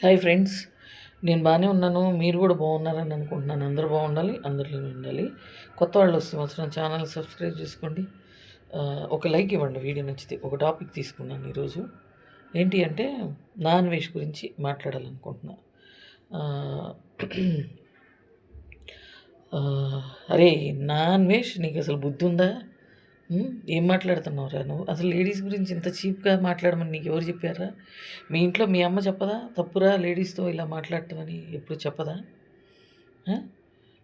Hi friends నేను బాగానే ఉన్నాను. మీరు కూడా బాగున్నారని అనుకుంటున్నాను. అందరూ బాగుండాలి అందరిలో ఉండాలి. కొత్త వాళ్ళు వస్తే మాత్రం ఛానల్ సబ్స్క్రైబ్ చేసుకోండి. ఒక లైక్ ఇవ్వండి వీడియో నచ్చితే. ఒక టాపిక్ తీసుకున్నాను ఈరోజు. ఏంటి అంటే నాన్ వెజ్ గురించి మాట్లాడాలనుకుంటున్నా. అరే నాన్ వెజ్ నీకు అసలు బుద్ధి ఉందా? ఏం మాట్లాడుతున్నావురా నువ్వు? అసలు లేడీస్ గురించి ఇంత చీప్గా మాట్లాడమని నీకు ఎవరు చెప్పారా? మీ ఇంట్లో మీ అమ్మ చెప్పదా? తప్పురా లేడీస్తో ఇలా మాట్లాడటం అని ఎప్పుడు చెప్పదా?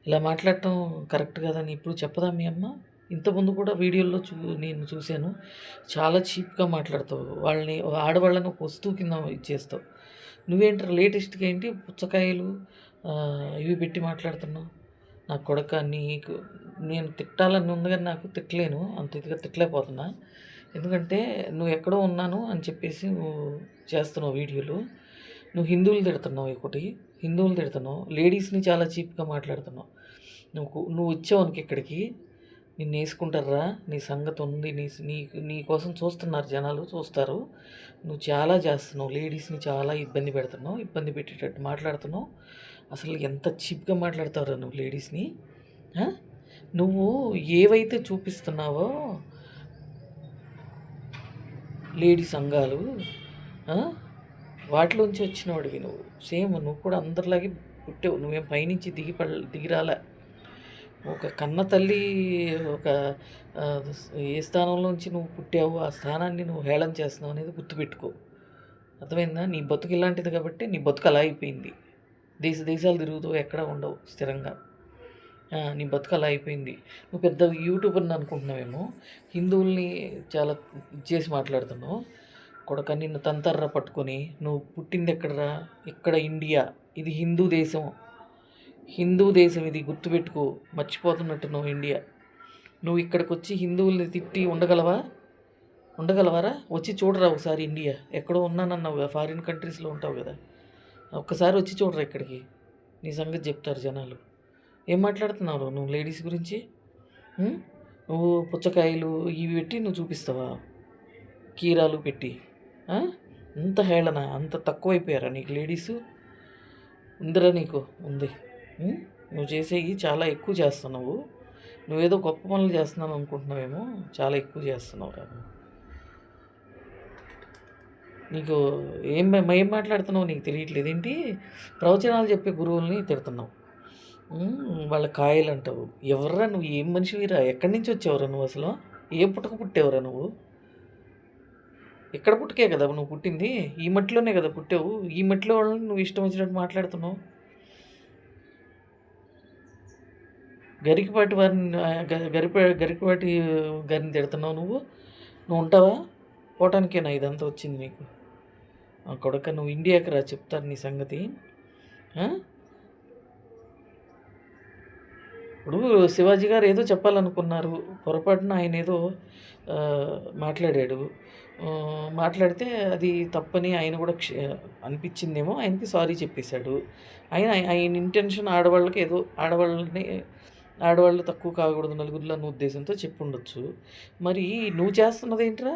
ఇలా మాట్లాడటం కరెక్ట్ కాదని ఇప్పుడు చెప్పదా మీ అమ్మ? ఇంతకుముందు కూడా వీడియోల్లో చూ నేను చూశాను. చాలా చీప్గా మాట్లాడతావు. వాళ్ళని ఆడవాళ్ళని ఒక వస్తువు కింద ఇచ్చేస్తావు. నువ్వేంటారు లేటెస్ట్గా ఏంటి పుచ్చకాయలు ఇవి పెట్టి మాట్లాడుతున్నావు? నా కొడక నీకు నేను తిట్టాలని ఉంది కానీ నాకు తిట్టలేను. అంత ఇదిగా తిట్టలేకపోతున్నా. ఎందుకంటే నువ్వు ఎక్కడో ఉన్నాను అని చెప్పేసి నువ్వు చేస్తున్నావు వీడియోలు. నువ్వు హిందువులు తిడుతున్నావు ఒకటి. హిందువులు తిడుతున్నావు. లేడీస్ని చాలా చీప్గా మాట్లాడుతున్నావు. నువ్వు నువ్వు వచ్చావు ఇక్కడికి. నిన్ను వేసుకుంటారా నీ సంగతి ఉంది. నీ నీ నీ కోసం చూస్తున్నారు జనాలు చూస్తారు. నువ్వు చాలా చేస్తున్నావు. లేడీస్ని చాలా ఇబ్బంది పెడుతున్నావు ఇబ్బంది పెట్టేటట్టు మాట్లాడుతున్నావు. అసలు ఎంత చీప్గా మాట్లాడతావురా నువ్వు లేడీస్ని? నువ్వు ఏవైతే చూపిస్తున్నావో లేడీ సంఘాలు వాటిలోంచి వచ్చినవాడివి నువ్వు. సేమ్ నువ్వు కూడా అందరిలాగే పుట్టావు. నువ్వేం పైనుంచి దిగి పడ దిగిరాలే ఒక కన్న తల్లి ఒక ఏ స్థానంలోంచి నువ్వు పుట్టావు ఆ స్థానాన్ని నువ్వు హేళన చేస్తున్నావు అనేది గుర్తుపెట్టుకో. అర్థమైందా? నీ బతుకు ఇలాంటిది కాబట్టి నీ బతుకు అలా అయిపోయింది. దేశ దేశాలు తిరుగుతూ ఎక్కడ ఉండవు స్థిరంగా. నీ బతుకు అలా అయిపోయింది. నువ్వు పెద్ద యూట్యూబర్ని అనుకుంటున్నావేమో హిందువుల్ని చాలా చేసి మాట్లాడుతున్నావు. కొడక నిన్ను తంతర్ర పట్టుకొని నువ్వు పుట్టింది ఎక్కడరా? ఇక్కడ ఇండియా? ఇది హిందూ దేశం. హిందూ దేశం ఇది గుర్తుపెట్టుకో మర్చిపోతున్నట్టు నువ్వు ఇండియా. నువ్వు ఇక్కడికి వచ్చి హిందువుల్ని తిట్టి ఉండగలవా? ఉండగలవారా? వచ్చి చూడరా ఒకసారి ఇండియా. ఎక్కడో ఉన్నానన్నావు కదా ఫారిన్ కంట్రీస్లో ఉంటావు కదా. ఒక్కసారి వచ్చి చూడరా ఇక్కడికి. నీ సంగతి చెప్తారు జనాలు. ఏం మాట్లాడుతున్నావు నువ్వు లేడీస్ గురించి? నువ్వు పుచ్చకాయలు ఇవి పెట్టి నువ్వు చూపిస్తావా? కీరాలు పెట్టి. అంత హేళన అంత తక్కువైపోయారా నీకు లేడీసు? ఉందిరా నీకు ఉంది. నువ్వు చేసేవి చాలా ఎక్కువ చేస్తున్నావు. నువ్వేదో గొప్ప పనులు చేస్తున్నావు అనుకుంటున్నావేమో చాలా ఎక్కువ చేస్తున్నావు రా నీకు ఏం ఏం మాట్లాడుతున్నావు నీకు తెలియట్లేదు. ఏంటి? ప్రవచనాలు చెప్పే గురువుల్ని తిడుతున్నావు. వాళ్ళ కాయలు అంటావు. ఎవర్రా నువ్వు? ఏం మనిషివిరా? ఎక్కడి నుంచి వచ్చావురా నువ్వు అసలు? ఏ పుట్టక పుట్టేవరా నువ్వు? ఎక్కడ పుట్టుకే కదా నువ్వు పుట్టింది? ఈ మట్టిలోనే కదా పుట్టావు. ఈ మట్టిలో వాళ్ళని నువ్వు ఇష్టం వచ్చినట్టు మాట్లాడుతున్నావు. గరికపాటి వారిని గరిప గరికపాటి గారిని తిడుతున్నావు నువ్వు? నువ్వు ఉంటావా? పోవటానికేనా ఇదంతా వచ్చింది నీకు? ఆ కొడక నువ్వు ఇండియాకి రా చెప్తారు నీ సంగతి. ఇప్పుడు శివాజీ గారు ఏదో చెప్పాలనుకున్నారు. పొరపాటున ఆయన ఏదో మాట్లాడాడు. మాట్లాడితే అది తప్పని ఆయన కూడా క్ష అనిపించిందేమో ఆయనకి సారీ చెప్పేశాడు. ఆయన ఆయన ఇంటెన్షన్ ఆడవాళ్ళకి ఏదో ఆడవాళ్ళని ఆడవాళ్ళు తక్కువ కాకూడదు నలుగురిలో అన్న ఉద్దేశంతో చెప్పుండొచ్చు. మరి నువ్వు చేస్తున్నది ఏంట్రా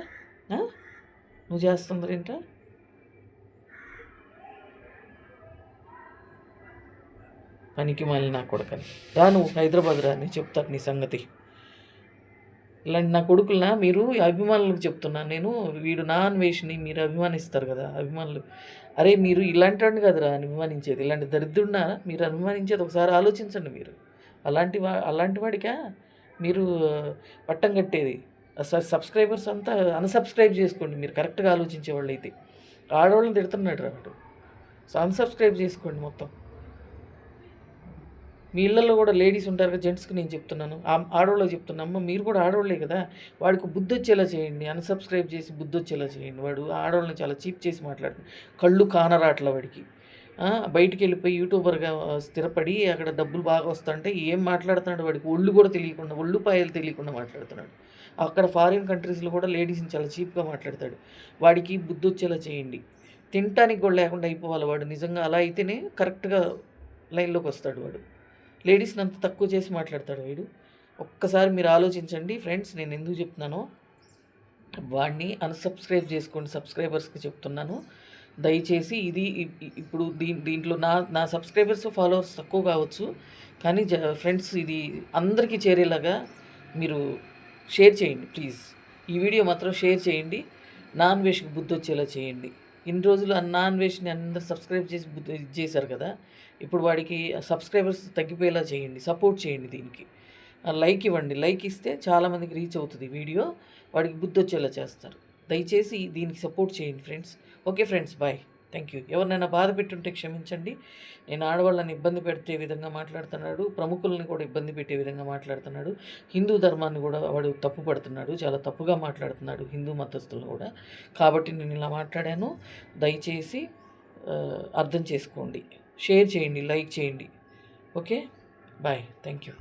నువ్వు చేస్తున్నది ఏంట్రా పనికి మళ్ళీ నా కొడుకని. రా నువ్వు హైదరాబాద్ రా అని చెప్తారు నీ సంగతి. ఇలాంటి నా కొడుకులనా మీరు? అభిమానులకు చెప్తున్నాను నేను. వీడు నా అన్వేషిని మీరు అభిమానిస్తారు కదా అభిమానులు. అరే మీరు ఇలాంటి వాడిని కదరా అభిమానించేది. ఇలాంటి దరిద్రుడినా మీరు అభిమానించేది ఒకసారి ఆలోచించండి మీరు. అలాంటి వా అలాంటి వాడికా? మీరు పట్టం కట్టేది. అసలు సబ్స్క్రైబర్స్ అంతా అన్సబ్స్క్రైబ్ చేసుకోండి. మీరు కరెక్ట్గా ఆలోచించే వాళ్ళు అయితే ఆడవాళ్ళని తిడుతున్నాడు రా వాడు. సో అన్సబ్స్క్రైబ్ చేసుకోండి మొత్తం. మీ ఇళ్ళల్లో కూడా లేడీస్ ఉంటారు కదా జెంట్స్కి నేను చెప్తున్నాను. ఆడవాళ్ళకి చెప్తున్నా. అమ్మ మీరు కూడా ఆడవాళ్ళే కదా. వాడికి బుద్ధి వచ్చేలా చేయండి. అన్సబ్స్క్రైబ్ చేసి బుద్ధి వచ్చేలా చేయండి. వాడు ఆడవాళ్ళని చాలా చీప్ చేసి మాట్లాడుతున్నాడు. కళ్ళు కానరాట్ల వాడికి. బయటికి వెళ్ళిపోయి యూట్యూబర్గా స్థిరపడి అక్కడ డబ్బులు బాగా వస్తుంటే ఏం మాట్లాడుతున్నాడు వాడికి? ఒళ్ళు కూడా తెలియకుండా ఒళ్ళు పాయలు తెలియకుండా మాట్లాడుతున్నాడు. అక్కడ ఫారిన్ కంట్రీస్లో కూడా లేడీస్ని చాలా చీప్గా మాట్లాడతాడు. వాడికి బుద్ధి వచ్చేలా చేయండి. తినటానికి కూడా లేకుండా అయిపోవాలి వాడు. నిజంగా అలా అయితేనే కరెక్ట్గా లైన్లోకి వస్తాడు వాడు. లేడీస్ని అంత తక్కువ చేసి మాట్లాడతాడు వీడు. ఒక్కసారి మీరు ఆలోచించండి. ఫ్రెండ్స్ నేను ఎందుకు చెప్తున్నానో వాడిని అన్సబ్స్క్రైబ్ చేసుకోండి. సబ్స్క్రైబర్స్కి చెప్తున్నాను. దయచేసి ఇది ఇప్పుడు దీ దీంట్లో నా నా సబ్స్క్రైబర్స్ ఫాలోవర్స్ తక్కువ కావచ్చు. కానీ జ ఫ్రెండ్స్ ఇది అందరికీ చేరేలాగా మీరు షేర్ చేయండి ప్లీజ్. ఈ వీడియో మాత్రం షేర్ చేయండి. నాన్ వెజ్కి బుద్ధి వచ్చేలా చేయండి. ఇన్ని రోజులు నాన్ వెజ్ని అందరు సబ్స్క్రైబ్ చేసి బుద్ధి చేశారు కదా. ఇప్పుడు వాడికి సబ్స్క్రైబర్స్ తగ్గిపోయేలా చేయండి సపోర్ట్ చేయండి దీనికి. లైక్ ఇవ్వండి. లైక్ ఇస్తే చాలామందికి రీచ్ అవుతుంది వీడియో. వాడికి బుద్ధి వచ్చేలా చేస్తారు. దయచేసి దీనికి సపోర్ట్ చేయండి friends. Okay friends bye. Thank you. ఎవరినైనా బాధ పెట్టుంటే క్షమించండి. నేను ఆడవాళ్ళని ఇబ్బంది పెట్టే విధంగా మాట్లాడుతున్నాడు. ప్రముఖుల్ని కూడా ఇబ్బంది పెట్టే విధంగా మాట్లాడుతున్నాడు. హిందూ ధర్మాన్ని కూడా వాడు తప్పు పడుతున్నాడు. చాలా తప్పుగా మాట్లాడుతున్నాడు హిందూ మతస్థులను కూడా. కాబట్టి నేను ఇలా మాట్లాడాను. దయచేసి అర్థం చేసుకోండి. షేర్ చేయండి లైక్ చేయండి. ఓకే? బాయ్. Thank you.